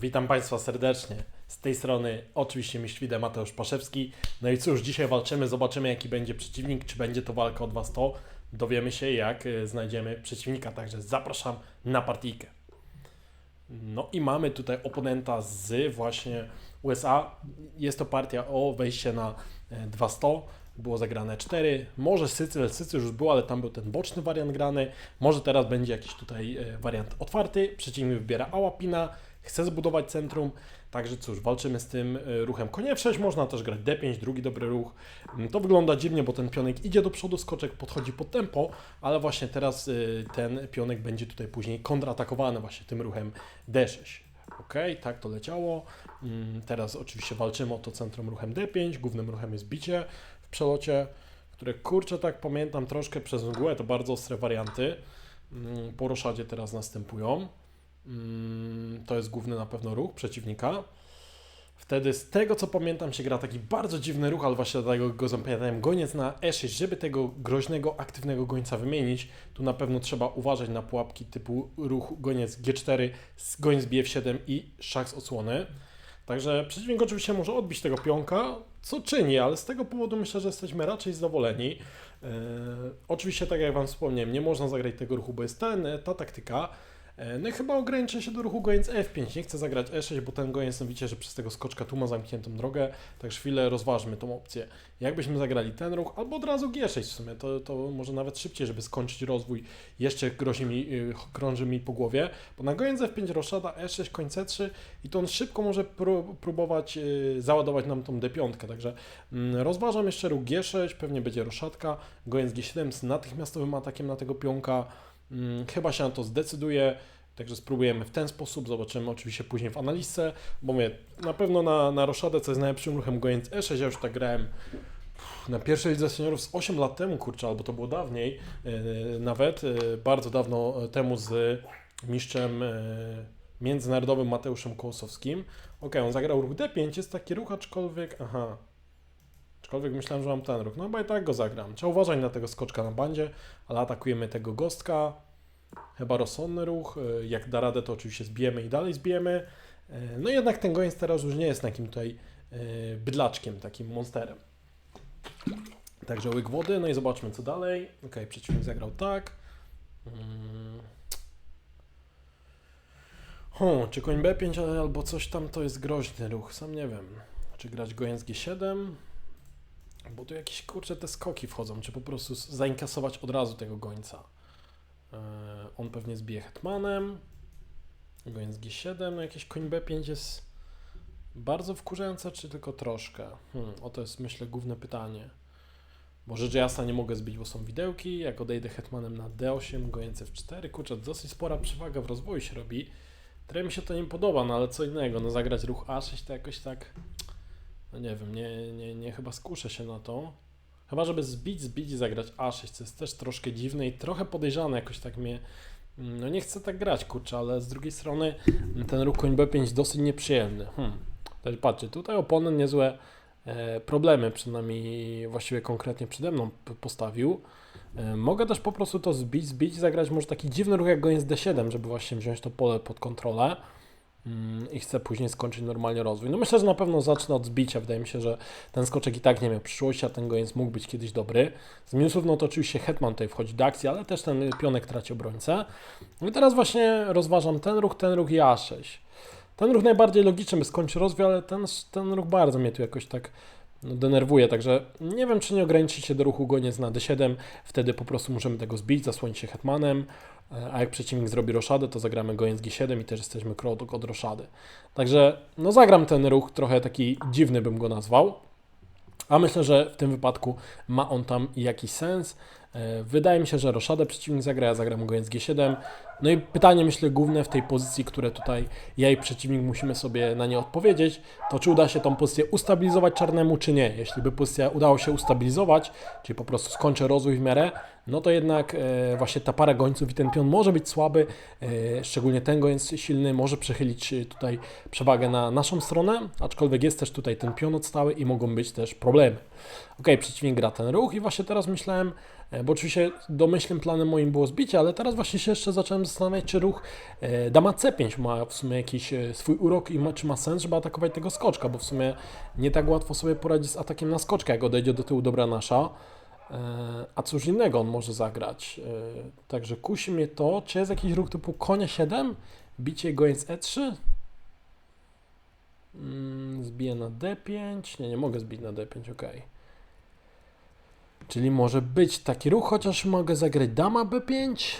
Witam Państwa serdecznie. Z tej strony oczywiście mistrz Wide Mateusz Paszewski. No i cóż, dzisiaj walczymy, zobaczymy jaki będzie przeciwnik, czy będzie to walka o 200. Dowiemy się jak y, znajdziemy przeciwnika, także zapraszam na partyjkę. No i mamy tutaj oponenta z właśnie USA. Jest to partia o wejście na e, 200. Było zagrane 4. Może Sycyl, Sycyl już był, ale tam był ten boczny wariant grany. Może teraz będzie jakiś tutaj e, wariant otwarty. Przeciwnik wybiera Ałapina, chce zbudować centrum. Także cóż, walczymy z tym e, ruchem konie F6. Można też grać D5, drugi dobry ruch. Mm, To wygląda dziwnie, bo ten pionek idzie do przodu, skoczek podchodzi pod tempo, ale właśnie teraz y, ten pionek będzie tutaj później kontratakowany właśnie tym ruchem D6. Ok, tak to leciało. Mm, Teraz oczywiście walczymy o to centrum ruchem D5, głównym ruchem jest bicie w przelocie, które kurczę tak pamiętam troszkę przez mgłę, to bardzo ostre warianty. Mm, Po roszadzie teraz następują. Mm, To jest główny na pewno ruch przeciwnika. Wtedy z tego co pamiętam się gra taki bardzo dziwny ruch, ale właśnie dlatego go zapamiętałem, goniec na E6, żeby tego groźnego, aktywnego gońca wymienić, tu na pewno trzeba uważać na pułapki typu ruch goniec G4, z- goniec BF7 i szach z odsłony. Także przeciwnik oczywiście może odbić tego pionka, co czyni, ale z tego powodu myślę, że jesteśmy raczej zadowoleni. Eee, oczywiście, tak jak Wam wspomniałem, nie można zagrać tego ruchu, bo jest ten, ta taktyka. E, No i chyba ograniczę się do ruchu goniec F5. Nie chcę zagrać E6, bo ten goniec, no widzicie, że przez tego skoczka tu ma zamkniętą drogę, także chwilę rozważmy tą opcję. Jakbyśmy zagrali ten ruch, albo od razu G6 w sumie, to, to może nawet szybciej, żeby skończyć rozwój, jeszcze grozi mi, y, krąży mi po głowie, bo na goniec F5 roszada, E6, koń C3 i to on szybko może pró- próbować y, załadować nam tą D5, także mm, rozważam jeszcze ruch G6, pewnie będzie roszadka, goniec G7 z natychmiastowym atakiem na tego pionka, Chyba się na to zdecyduje, także spróbujemy w ten sposób. Zobaczymy oczywiście później w analizie, bo mówię, na pewno na, na Roszadę, co jest najlepszym ruchem goniec E6, ja już tak grałem na pierwszej lidze seniorów z 8 lat temu, kurczę, albo to było dawniej, yy, nawet yy, bardzo dawno temu z mistrzem yy, międzynarodowym Mateuszem Kołosowskim. Ok, on zagrał ruch D5, jest taki ruch, aczkolwiek, aha, Aczkolwiek myślałem, że mam ten ruch. No chyba i tak go zagram. Trzeba uważać na tego skoczka na bandzie, ale atakujemy tego gostka. Chyba rozsądny ruch. Y, Jak da radę, to oczywiście zbijemy i dalej zbijemy. Y, No jednak ten goniec teraz już nie jest takim tutaj y, bydlaczkiem, takim monsterem. Także łyk wody, no i zobaczmy co dalej. Ok, przeciwnik zagrał tak. Mm. Hmm, czy koń B5 albo coś tam to jest groźny ruch, sam nie wiem. Czy grać goniec G7? Bo tu jakieś kurcze te skoki wchodzą, czy po prostu zainkasować od razu tego gońca. Eee, on pewnie zbije hetmanem. Goniec G7, no jakieś koń B5 jest bardzo wkurzające, czy tylko troszkę? Hmm, oto jest myślę główne pytanie. Bo rzecz jasna nie mogę zbić, bo są widełki. Jak odejdę hetmanem na D8, goniec F4, kurczę, dosyć spora przewaga w rozwoju się robi. Trochę mi się to nie podoba, no ale co innego, no zagrać ruch A6 to jakoś tak... No nie wiem, nie, nie, nie chyba skuszę się na to. Chyba, żeby zbić, zbić i zagrać A6, co jest też troszkę dziwne i trochę podejrzane, jakoś tak mnie. mm, No nie chcę tak grać, kurczę, ale z drugiej strony ten ruch koń B5 dosyć nieprzyjemny. Hmm. Też patrzcie, tutaj oponent niezłe e, problemy, przynajmniej właściwie konkretnie przede mną postawił. E, mogę też po prostu to zbić, zbić i zagrać może taki dziwny ruch jak goniec D7, żeby właśnie wziąć to pole pod kontrolę. Mm, i chcę później skończyć normalnie rozwój. No myślę, że na pewno zacznę od zbicia. Wydaje mi się, że ten skoczek i tak nie miał przyszłości, a ten goniec mógł być kiedyś dobry. Z minusów, no to oczywiście hetman tutaj wchodzi do akcji, ale też ten pionek traci obrońcę. No i teraz właśnie rozważam ten ruch, ten ruch i A6. Ten ruch najbardziej logiczny, by skończyć rozwój, ale ten, ten ruch bardzo mnie tu jakoś tak denerwuje, także nie wiem, czy nie ograniczyć się do ruchu goniec na D7, wtedy po prostu możemy tego zbić, zasłonić się hetmanem, e, a jak przeciwnik zrobi roszadę, to zagramy goniec G7 i też jesteśmy krok od roszady. Także no zagram ten ruch, trochę taki dziwny bym go nazwał, a myślę, że w tym wypadku ma on tam jakiś sens. E, Wydaje mi się, że roszadę przeciwnik zagra, ja zagram goniec G7. No i pytanie, myślę, główne w tej pozycji, które tutaj ja i przeciwnik musimy sobie na nie odpowiedzieć, to czy uda się tą pozycję ustabilizować czarnemu, czy nie. Jeśli by pozycja udało się ustabilizować, czyli po prostu skończę rozwój w miarę, no to jednak e, właśnie ta para gońców i ten pion może być słaby, e, szczególnie ten goniec silny może przechylić e, tutaj przewagę na naszą stronę, aczkolwiek jest też tutaj ten pion odstały i mogą być też problemy. Ok, przeciwnik gra ten ruch i właśnie teraz myślałem, Bo oczywiście domyślnym planem moim było zbicie, ale teraz właśnie się jeszcze zacząłem zastanawiać, czy ruch e, dama C5 ma w sumie jakiś e, swój urok i ma, czy ma sens, żeby atakować tego skoczka, bo w sumie nie tak łatwo sobie poradzić z atakiem na skoczka, jak odejdzie do tyłu dobra nasza. E, A cóż innego on może zagrać. E, Także kusi mnie to, czy jest jakiś ruch typu konia 7, bicie goniec E3, Mm, Zbiję na D5. Nie, nie mogę zbić na D5, ok. Czyli może być taki ruch, chociaż mogę zagrać dama B5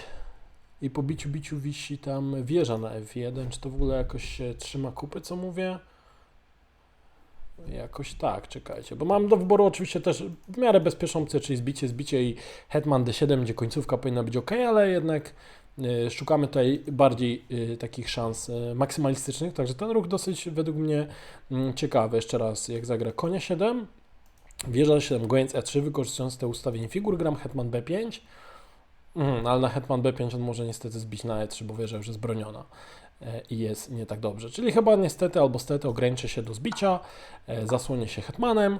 i po biciu biciu wisi tam wieża na F1. Czy to w ogóle jakoś się trzyma kupy, co mówię? Jakoś tak, czekajcie. Bo mam do wyboru oczywiście też w miarę bezpieczną opcję, czyli zbicie, zbicie i Hetman D7, gdzie końcówka powinna być ok, ale jednak y, szukamy tutaj bardziej y, takich szans y, maksymalistycznych. Także ten ruch dosyć według mnie mm, ciekawy. Jeszcze raz, jak zagra konia 7, wieża 7, goniec E3, wykorzystując te ustawienie figur, gram Hetman B5. Mhm, ale na Hetman B5 on może niestety zbić na E3, bo wieża już jest broniona e, i jest nie tak dobrze. Czyli chyba niestety albo stety ograniczę się do zbicia, e, zasłonię się Hetmanem.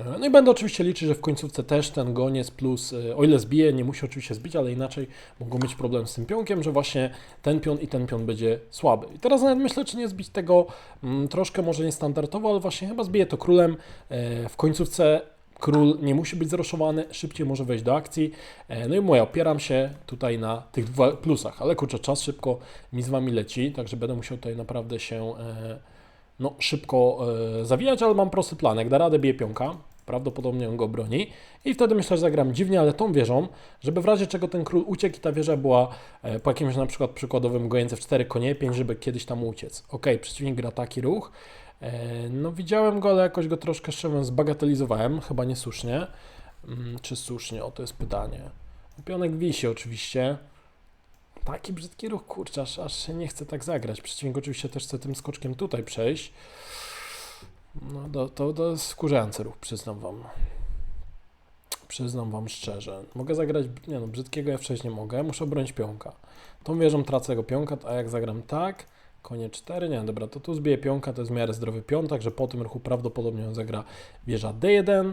E, No i będę oczywiście liczyć, że w końcówce też ten goniec plus, e, o ile zbije, nie musi oczywiście zbić, ale inaczej mogą mieć problem z tym pionkiem, że właśnie ten pion i ten pion będzie słaby. I teraz nawet myślę, czy nie zbić tego mm, troszkę może niestandardowo, ale właśnie chyba zbiję to królem. E, w końcówce król nie musi być zroszowany, szybciej może wejść do akcji. No i mówię, opieram się tutaj na tych dwóch plusach, ale kurczę, czas szybko mi z Wami leci, także będę musiał tutaj naprawdę się no, szybko zawijać, ale mam prosty plan. Jak da radę, bije pionka, prawdopodobnie on go broni i wtedy myślę, że zagram dziwnie, ale tą wieżą, żeby w razie czego ten król uciekł i ta wieża była e, po jakimś na przykład przykładowym gojence w 4 konie 5, żeby kiedyś tam uciec. Ok, przeciwnik gra taki ruch. E, No widziałem go, ale jakoś go troszkę szczerze zbagatelizowałem, chyba niesłusznie. Mm, Czy słusznie? O, to jest pytanie. Pionek wisi oczywiście. Taki brzydki ruch, kurczę, aż, aż się nie chce tak zagrać. Przeciwnik oczywiście też chce tym skoczkiem tutaj przejść. No to, to, to jest wkurzający ruch, przyznam wam. Przyznam wam szczerze. Mogę zagrać, nie no, brzydkiego F6 nie mogę, muszę bronić pionka. Tą wieżą tracę jego pionka, a jak zagram tak, konie 4, nie, dobra, to tu zbiję pionka, to jest w miarę zdrowy pion, także po tym ruchu prawdopodobnie on zagra wieża D1,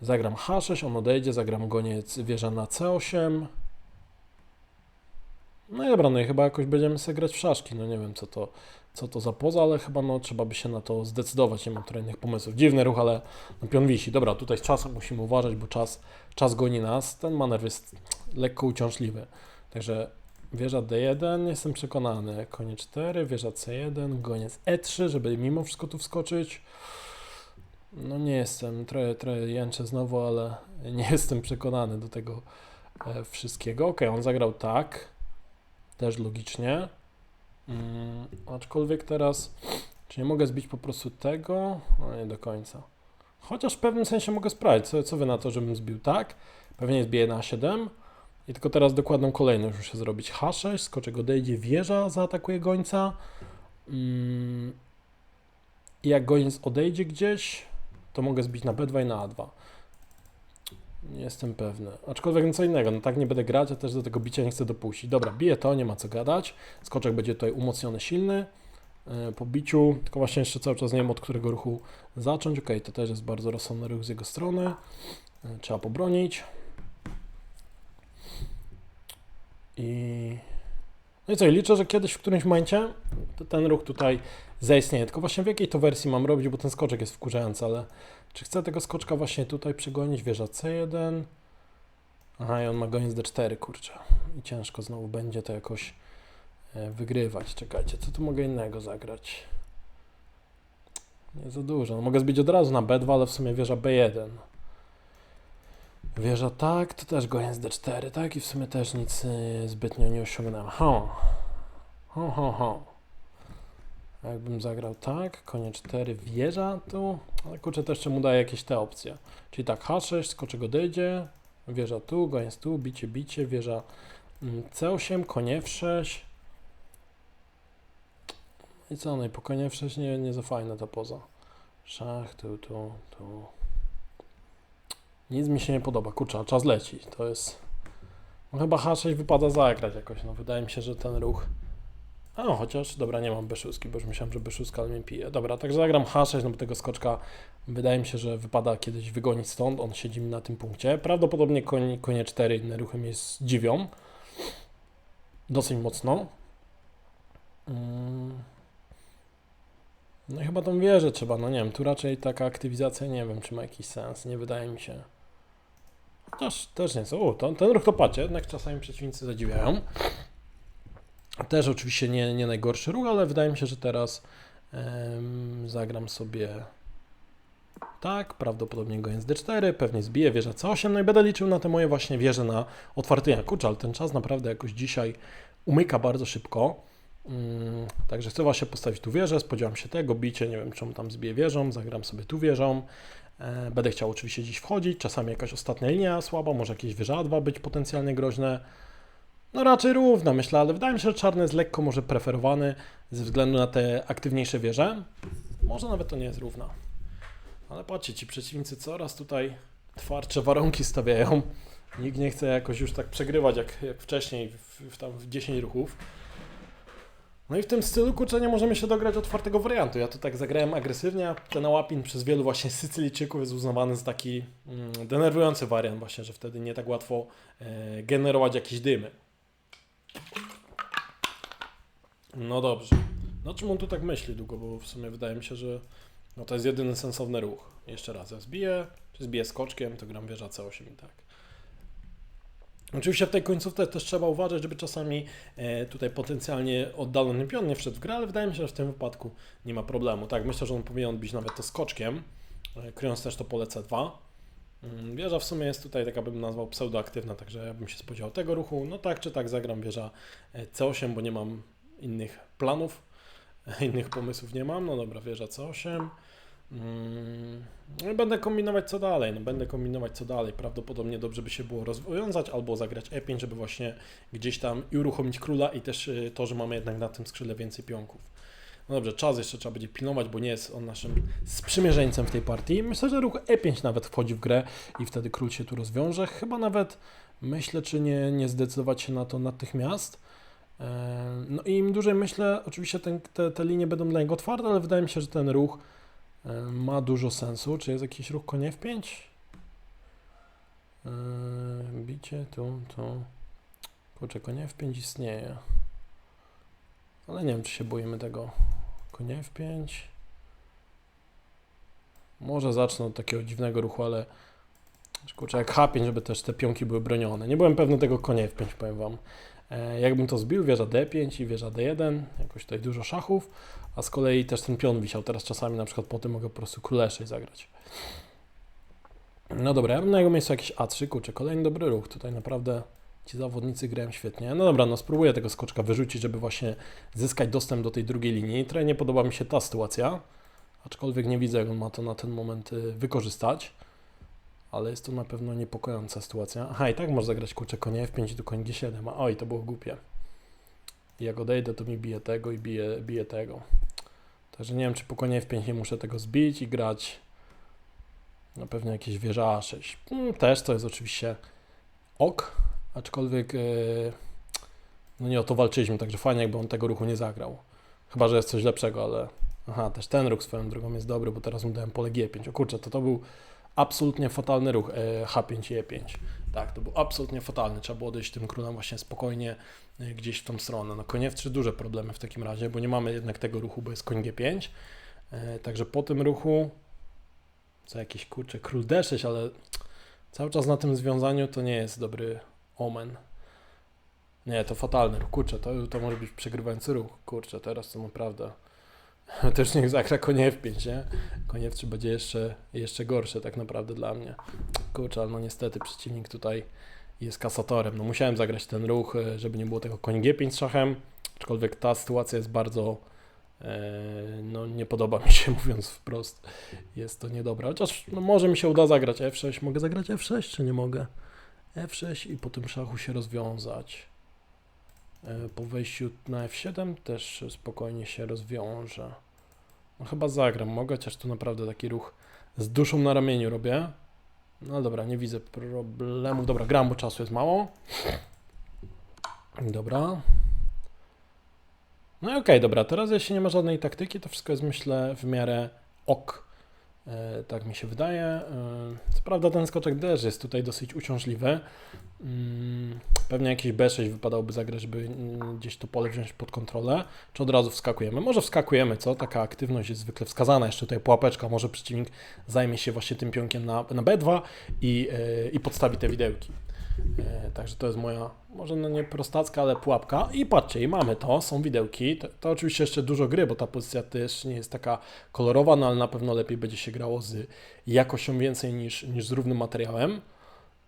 zagram H6, on odejdzie, zagram goniec wieża na C8, no dobra, no i chyba jakoś będziemy sobie grać w szaszki, no nie wiem co to, co to za poza, ale chyba no trzeba by się na to zdecydować, nie mam tutaj innych pomysłów. Dziwny ruch, ale no pion wisi. Dobra, tutaj z czasem musimy uważać, bo czas, czas goni nas, ten manewr jest lekko uciążliwy. Także wieża D1, jestem przekonany, konie 4, wieża C1, goniec E3, żeby mimo wszystko tu wskoczyć. No nie jestem, trochę, trochę jęczę znowu, ale nie jestem przekonany do tego e, wszystkiego. Ok, on zagrał tak, też logicznie. Mm, aczkolwiek teraz, czy nie mogę zbić po prostu tego? No nie do końca. Chociaż w pewnym sensie mogę sprawdzić, co, co wy na to, żebym zbił tak. Pewnie zbiję na 7. I tylko teraz dokładną kolejność muszę zrobić. H6, skoczek odejdzie, wieża zaatakuje gońca. Mm, I jak goniec odejdzie gdzieś, to mogę zbić na B2 i na A2. Nie jestem pewny. Aczkolwiek no co innego, no tak nie będę grać, a też do tego bicia nie chcę dopuścić. Dobra, biję to, nie ma co gadać. Skoczek będzie tutaj umocniony, silny. e, Po biciu, tylko właśnie jeszcze cały czas nie wiem od którego ruchu zacząć. Ok, to też jest bardzo rozsądny ruch z jego strony. E, Trzeba pobronić. I... No i co, liczę, że kiedyś w którymś momencie ten ruch tutaj zaistnieje. Tylko właśnie w jakiej to wersji mam robić, bo ten skoczek jest wkurzający, ale czy chcę tego skoczka właśnie tutaj przegonić? Wieża C1. Aha, i on ma goniec D4, kurczę. I ciężko znowu będzie to jakoś e, wygrywać. Czekajcie, co tu mogę innego zagrać? Nie za dużo. No, mogę zbić od razu na B2, ale w sumie wieża B1. Wieża tak, to też goniec D4, tak? I w sumie też nic e, zbytnio nie osiągnąłem. Ho. Ho, ho, ho. Jakbym zagrał tak, konie 4, wieża tu, ale kurczę też jeszcze mu daje jakieś te opcje. Czyli tak, H6, skoczek odejdzie, wieża tu, goniec tu, bicie, bicie, wieża mm, C8, konie F6. I co, no i po konie F6 nie, nie za fajna ta poza. Szach, tu, tu, tu. Nic mi się nie podoba, kurczę, a czas leci, to jest... No chyba H6 wypada zagrać jakoś, no wydaje mi się, że ten ruch A, chociaż, dobra, nie mam beszuski, bo już myślałem, że beszuska, ale mnie pije. Dobra, także zagram H6, no bo tego skoczka wydaje mi się, że wypada kiedyś wygonić stąd, on siedzi mi na tym punkcie. Prawdopodobnie konie, konie 4 inne ruchy mnie zdziwią. Dosyć mocno. Mm. No i chyba tą wieżę trzeba, no nie wiem, tu raczej taka aktywizacja, nie wiem, czy ma jakiś sens, nie wydaje mi się. Chociaż też nie jest, o, to, ten ruch to pacie, jednak czasami przeciwnicy zadziwiają. Też oczywiście nie, nie najgorszy ruch, ale wydaje mi się, że teraz em, zagram sobie tak, prawdopodobnie goniec D4, pewnie zbiję wieżę C8, no i będę liczył na te moje właśnie wieże na otwarty Kurczę, ale ten czas naprawdę jakoś dzisiaj umyka bardzo szybko. Mm, Także chcę właśnie postawić tu wieżę, spodziewam się tego, bicie, nie wiem czemu tam zbiję wieżą, zagram sobie tu wieżą. E, Będę chciał oczywiście dziś wchodzić, czasami jakaś ostatnia linia słaba, może jakieś wieża A2 być potencjalnie groźne. No raczej równa myślę, ale wydaje mi się, że czarny jest lekko może preferowany ze względu na te aktywniejsze wieże. Może nawet to nie jest równa. Ale patrzcie, ci przeciwnicy coraz tutaj twardsze warunki stawiają. Nikt nie chce jakoś już tak przegrywać jak, jak wcześniej, w, w, tam w 10 ruchów. No i w tym stylu, kurczę, nie możemy się dograć otwartego wariantu. Ja tu tak zagrałem agresywnie, ten łapin przez wielu właśnie Sycylijczyków jest uznawany za taki mm, denerwujący wariant właśnie, że wtedy nie tak łatwo e, generować jakieś dymy. No dobrze. No czym on tu tak myśli długo, bo w sumie wydaje mi się, że no to jest jedyny sensowny ruch. Jeszcze raz, ja zbiję, czy zbiję skoczkiem, to gram wieża C8 i tak. Oczywiście w tej końcówce też trzeba uważać, żeby czasami e, tutaj potencjalnie oddalony pion nie wszedł w grę, ale wydaje mi się, że w tym wypadku nie ma problemu. Tak, myślę, że on powinien odbić nawet to skoczkiem, e, kryjąc też to pole C2. Mm, Wieża w sumie jest tutaj, tak bym nazwał, pseudoaktywna, także ja bym się spodziewał tego ruchu. No tak czy tak zagram wieża e, C8, bo nie mam innych planów, innych pomysłów nie mam. No dobra, wieża C8. Mm, No będę kombinować co dalej, no będę kombinować co dalej. Prawdopodobnie dobrze by się było rozwiązać albo zagrać E5, żeby właśnie gdzieś tam i uruchomić króla i też y, to, że mamy jednak na tym skrzydle więcej pionków. No dobrze, czas jeszcze trzeba będzie pilnować, bo nie jest on naszym sprzymierzeńcem w tej partii. Myślę, że ruch E5 nawet wchodzi w grę i wtedy król się tu rozwiąże. Chyba nawet myślę, czy nie, nie zdecydować się na to natychmiast. E, No i im dłużej myślę, oczywiście ten, te, te linie będą dla niego otwarte, ale wydaje mi się, że ten ruch e, ma dużo sensu. Czy jest jakiś ruch konie F5? E, Bicie tu, tu. Kurczę, konie F5 istnieje. Ale nie wiem, czy się boimy tego. Konie F5. Może zacznę od takiego dziwnego ruchu, ale kurczę, jak H5, żeby też te pionki były bronione. Nie byłem pewny tego konia F5, powiem Wam. E, jakbym to zbił, wieża D5 i wieża D1, jakoś tutaj dużo szachów, a z kolei też ten pion wisiał. Teraz czasami na przykład po tym mogę po prostu król E6 zagrać. No dobra, ja bym na jego miejscu jakiś A3, kurczę, kolejny dobry ruch. Tutaj naprawdę ci zawodnicy grają świetnie. No dobra, no spróbuję tego skoczka wyrzucić, żeby właśnie zyskać dostęp do tej drugiej linii. Trochę nie podoba mi się ta sytuacja, aczkolwiek nie widzę, jak on ma to na ten moment y, wykorzystać. Ale jest to na pewno niepokojąca sytuacja. Aha, i tak może zagrać kurczę konie F5 i tu koń G7. A oj, to było głupie. I Jak odejdę, to mi bije tego i bije, bije tego. Także nie wiem, czy po konie F5 nie muszę tego zbić i grać na pewno jakieś wieża A6. Mm, też to jest oczywiście ok, aczkolwiek yy, no nie o to walczyliśmy, także fajnie jakby on tego ruchu nie zagrał. Chyba, że jest coś lepszego, ale aha, też ten ruch swoją drogą jest dobry, bo teraz mu dałem pole G5. O kurczę, to to był absolutnie fatalny ruch e, H5 i E5. Tak, to był absolutnie fatalny. Trzeba było odejść tym królem właśnie spokojnie e, gdzieś w tą stronę. No konie F3 duże problemy w takim razie, bo nie mamy jednak tego ruchu, bo jest koń G5. E, Także po tym ruchu co jakiś kurczę król D6, ale cały czas na tym związaniu to nie jest dobry omen. Nie, to fatalny ruch. Kurczę, to, to może być przegrywający ruch. Kurczę, teraz to naprawdę. Też niech zagra konie F5, nie? Konie F3 będzie jeszcze, jeszcze gorsze tak naprawdę dla mnie. Kurczę, ale no niestety przeciwnik tutaj jest kasatorem. No musiałem zagrać ten ruch, e, żeby nie było tego koń G5 z szachem. Aczkolwiek ta sytuacja jest bardzo, e, no nie podoba mi się mówiąc wprost. Jest to niedobre. Chociaż no, może mi się uda zagrać F6. Mogę zagrać F6 czy nie mogę? F6 i po tym szachu się rozwiązać. E, Po wejściu na F7 też spokojnie się rozwiąże. No chyba zagram, mogę, chociaż tu naprawdę taki ruch z duszą na ramieniu robię. No dobra, nie widzę problemów. Dobra, gram, bo czasu jest mało. Dobra. No i okej, dobra, teraz jeśli nie ma żadnej taktyki, to wszystko jest myślę w miarę ok. E, tak mi się wydaje. E, co prawda ten skoczek też jest tutaj dosyć uciążliwy. Mm, pewnie jakiś B6 wypadałoby zagrać, żeby mm, gdzieś to pole wziąć pod kontrolę. Czy od razu wskakujemy? Może wskakujemy, co? Taka aktywność jest zwykle wskazana. Jeszcze tutaj pułapeczka, może przeciwnik zajmie się właśnie tym pionkiem na, na B2 i, e, i podstawi te widełki. Także to jest moja, może no nie prostacka, ale pułapka. I patrzcie, i mamy to, są widełki. To, to oczywiście jeszcze dużo gry, bo ta pozycja też nie jest taka kolorowa, no ale na pewno lepiej będzie się grało z jakością więcej niż, niż z równym materiałem.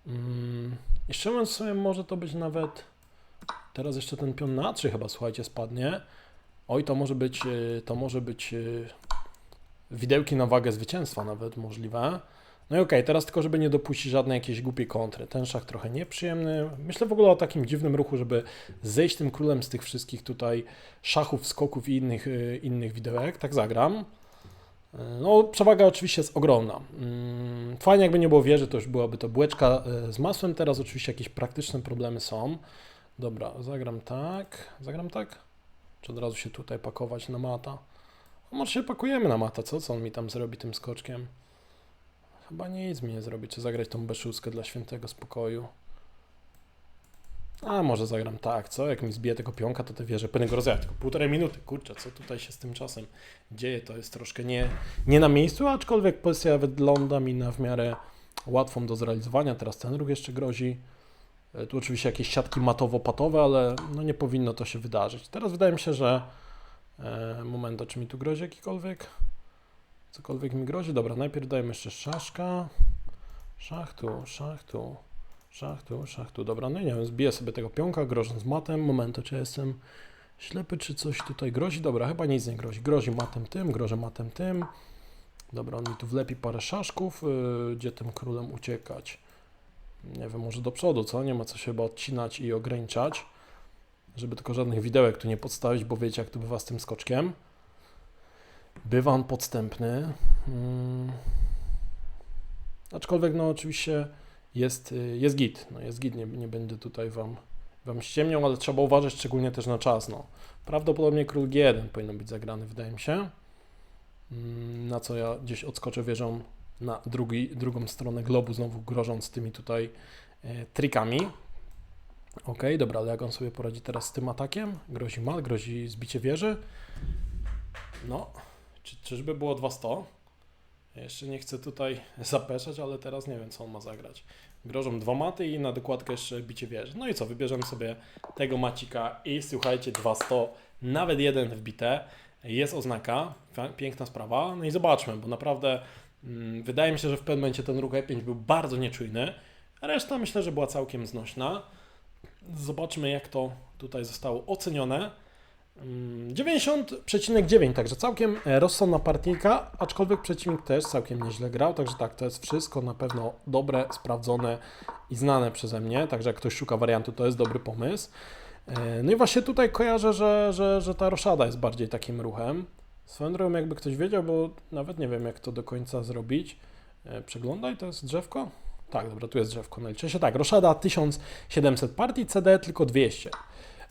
Mm, jeszcze mówiąc sobie, może to być nawet. Teraz jeszcze ten pion na 3 chyba, słuchajcie, spadnie. Oj, to może być, y, to może być y, widełki na wagę zwycięstwa nawet możliwe. No i okej, teraz tylko, żeby nie dopuścić żadnej jakiejś głupiej kontry. Ten szach trochę nieprzyjemny. Myślę w ogóle o takim dziwnym ruchu, żeby zejść tym królem z tych wszystkich tutaj szachów, skoków i innych, y, innych widełek. Tak zagram. Y, No, przewaga oczywiście jest ogromna. Mm, Fajnie, jakby nie było wieży, to już byłaby to bułeczka y, z masłem. Teraz oczywiście jakieś praktyczne problemy są. Dobra, zagram tak. Zagram tak? Czy od razu się tutaj pakować na mata? A może się pakujemy na mata, co? Co on mi tam zrobi tym skoczkiem? Chyba nic mi nie zrobi. Czy zagrać tą beszuskę dla świętego spokoju? A może zagram tak, co? Jak mi zbije tego pionka, to te wieże pewnego rodzaju. Tylko półtorej minuty. Kurczę, co tutaj się z tym czasem dzieje? To jest troszkę nie, nie na miejscu, aczkolwiek pozycja wygląda mi na w miarę łatwą do zrealizowania. Teraz ten ruch jeszcze grozi. E, Tu oczywiście jakieś siatki matowo-patowe, ale no nie powinno to się wydarzyć. Teraz wydaje mi się, że e, moment, czy mi tu grozi jakikolwiek? Cokolwiek mi grozi. Dobra, najpierw dajemy jeszcze szaszka. Szach tu, szach tu, szach tu, szach tu. Dobra, no nie wiem, zbiję sobie tego pionka, grożąc matem. Moment, czy ja jestem ślepy, czy coś tutaj grozi? Dobra, chyba nic nie grozi. Grozi matem tym, grożę matem tym. Dobra, on mi tu wlepi parę szaszków. Yy, gdzie tym królem uciekać? Nie wiem, może do przodu, co? Nie ma co się chyba odcinać i ograniczać. Żeby tylko żadnych widełek tu nie podstawić, bo wiecie, jak to bywa z tym skoczkiem. Bywa on podstępny. Mm. Aczkolwiek, no oczywiście jest, y, jest git. No jest git, nie, nie będę tutaj wam, wam ściemniał, ale trzeba uważać szczególnie też na czas. No. Prawdopodobnie król G1 powinien być zagrany, wydaje mi się. Mm, Na co ja gdzieś odskoczę wieżą na drugi, drugą stronę globu, znowu grożąc tymi tutaj e, trikami. Ok, dobra, ale jak on sobie poradzi teraz z tym atakiem? Grozi mal, grozi zbicie wieży. No, czy, czyżby było 200? Ja jeszcze nie chcę tutaj zapeszać, ale teraz nie wiem, co on ma zagrać. Grożą dwa maty i na dokładkę jeszcze bicie wieży. No i co, wybierzemy sobie tego macika i słuchajcie, 200, nawet jeden wbite. Jest oznaka, piękna sprawa. No i zobaczmy, bo naprawdę mm, wydaje mi się, że w pewnym momencie ten ruch E5 był bardzo nieczujny. Reszta myślę, że była całkiem znośna. Zobaczmy, jak to tutaj zostało ocenione. Mm, 90,9, także całkiem e, rozsądna partyjka, aczkolwiek przeciwnik też całkiem nieźle grał, także tak, to jest wszystko na pewno dobre, sprawdzone i znane przeze mnie, także jak ktoś szuka wariantu, to jest dobry pomysł. E, No i właśnie tutaj kojarzę, że, że, że ta roszada jest bardziej takim ruchem. Swoją jakby ktoś wiedział, bo nawet nie wiem, jak to do końca zrobić. E, Przeglądaj, to jest drzewko? Tak, dobra, tu jest drzewko. Naliczę się tak, roszada 1700 partii, CD tylko 200.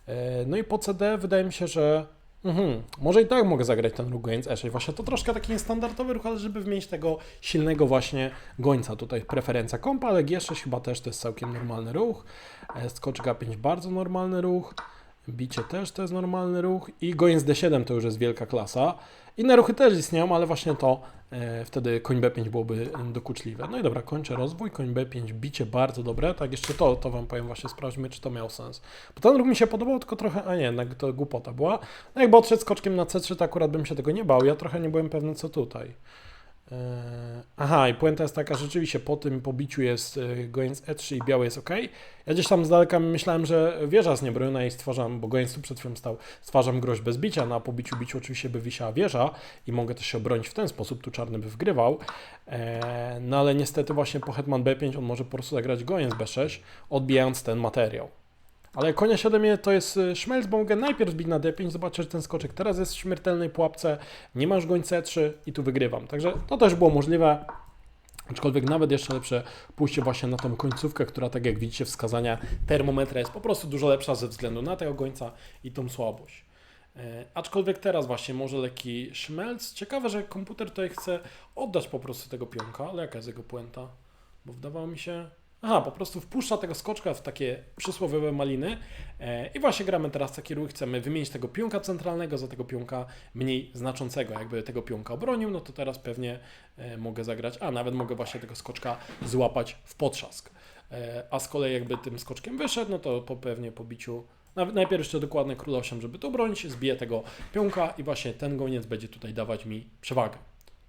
E, No i po CD wydaje mi się, że mhm, może i tak mogę zagrać ten ruch gońc E6. Właśnie to troszkę taki niestandardowy ruch, ale żeby mieć tego silnego właśnie gońca. Tutaj preferencja kompa, ale G6 chyba też to jest całkiem normalny ruch. E, Skocz G5 bardzo normalny ruch. Bicie też to jest normalny ruch. I gońc D7 to już jest wielka klasa. Inne ruchy też istnieją, ale właśnie to e, wtedy koń B5 byłoby dokuczliwe. No i dobra, kończę rozwój. Koń B5, bicie bardzo dobre. Tak, jeszcze to, to Wam powiem właśnie, sprawdźmy, czy to miał sens. Bo ten ruch mi się podobał, tylko trochę, a nie, jednak to głupota była. No jakby odszedł skoczkiem na C3, to akurat bym się tego nie bał. Ja trochę nie byłem pewny, co tutaj. Eee, Aha, i puenta jest taka, rzeczywiście po tym pobiciu jest e, gońc E3 i biały jest ok. Ja gdzieś tam z daleka myślałem, że wieża jest niebroniona i stwarzam, bo gońc tu przed chwilą stał, stwarzam groźbę zbicia, na pobiciu biciu oczywiście by wisiała wieża i mogę też się obronić w ten sposób, tu czarny by wgrywał. Eee, No ale niestety właśnie po hetman B5 on może po prostu zagrać gońc B6, odbijając ten materiał. Ale konia 7 to jest y, mogę najpierw zbić na D5, zobaczę, że ten skoczek teraz jest w śmiertelnej pułapce, nie masz gońca E3 i tu wygrywam. Także to też było możliwe. Aczkolwiek nawet jeszcze lepsze pójście właśnie na tą końcówkę, która tak jak widzicie wskazania termometra jest po prostu dużo lepsza ze względu na tego gońca i tą słabość. E, aczkolwiek teraz właśnie może lekki szmelc. Ciekawe, że komputer tutaj chce oddać po prostu tego pionka, ale jaka jest jego puenta? Bo wydawało mi się... Aha, po prostu wpuszcza tego skoczka w takie przysłowiowe maliny e, i właśnie gramy teraz taki ruch, chcemy wymienić tego pionka centralnego za tego pionka mniej znaczącego. Jakby tego pionka obronił, no to teraz pewnie e, mogę zagrać, a nawet mogę właśnie tego skoczka złapać w potrzask. E, a z kolei jakby tym skoczkiem wyszedł, no to po pewnie po biciu najpierw jeszcze dokładnie król 8, żeby to bronić, zbiję tego pionka i właśnie ten goniec będzie tutaj dawać mi przewagę.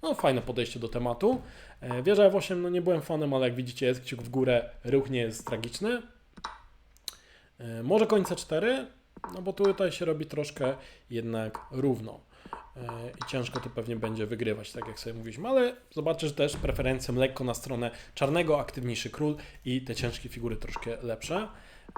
No fajne podejście do tematu. E, Wieża F8, no nie byłem fanem, ale jak widzicie jest kciuk w górę, ruch nie jest tragiczny. E, Może koń C4, no bo tutaj się robi troszkę jednak równo. E, I ciężko to pewnie będzie wygrywać, tak jak sobie mówiliśmy, ale zobaczysz też preferencją lekko na stronę czarnego, aktywniejszy król i te ciężkie figury troszkę lepsze.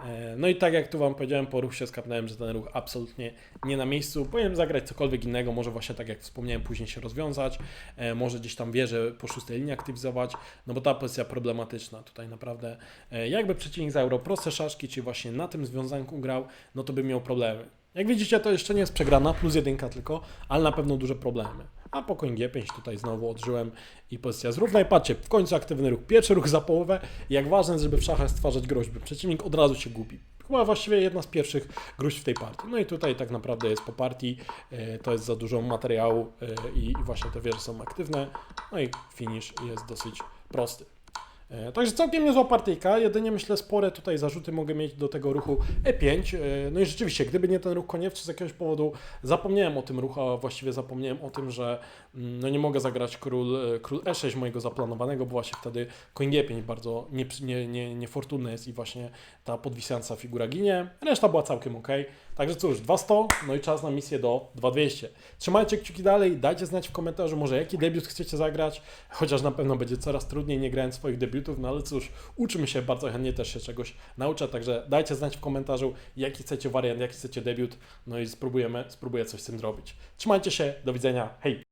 E, No i tak jak tu Wam powiedziałem, po ruch się skapnąłem, że ten ruch absolutnie nie na miejscu. Powinienem zagrać cokolwiek innego, może właśnie tak jak wspomniałem, później się rozwiązać, e, może gdzieś tam wieżę po szóstej linii aktywizować, no bo ta pozycja problematyczna. Tutaj naprawdę, e, jakby przeciwnik zagrał proste szaszki, czy właśnie na tym związanku grał, no to by miał problemy. Jak widzicie, to jeszcze nie jest przegrana, plus jedynka tylko, ale na pewno duże problemy. A po koń G5 tutaj znowu odżyłem i pozycja zrówna. I patrzcie, w końcu aktywny ruch, pierwszy ruch za połowę. Jak ważne jest, żeby w szachach stwarzać groźby. Przeciwnik od razu się gubi. Chyba właściwie jedna z pierwszych gruźb w tej partii. No i tutaj tak naprawdę jest po partii, e, to jest za dużo materiału e, i właśnie te wieże są aktywne. No i finish jest dosyć prosty. E, Także całkiem niezła partyjka, jedynie myślę spore tutaj zarzuty mogę mieć do tego ruchu E5. E, No i rzeczywiście, gdyby nie ten ruch koniewczy z jakiegoś powodu zapomniałem o tym ruchu, a właściwie zapomniałem o tym, że mm, no nie mogę zagrać król, e, król E6 mojego zaplanowanego, bo właśnie wtedy koń G5 bardzo niefortunny nie, nie, niefortunny jest i właśnie ta podwisająca figura ginie. Reszta była całkiem ok. Także cóż, 200, no i czas na misję do 2200. Trzymajcie kciuki dalej, dajcie znać w komentarzu może jaki debiut chcecie zagrać, chociaż na pewno będzie coraz trudniej, nie grając swoich debiutów, no ale cóż, uczymy się, bardzo chętnie też się czegoś nauczę, także dajcie znać w komentarzu jaki chcecie wariant, jaki chcecie debiut, no i spróbujemy, spróbuję coś z tym zrobić. Trzymajcie się, do widzenia, hej!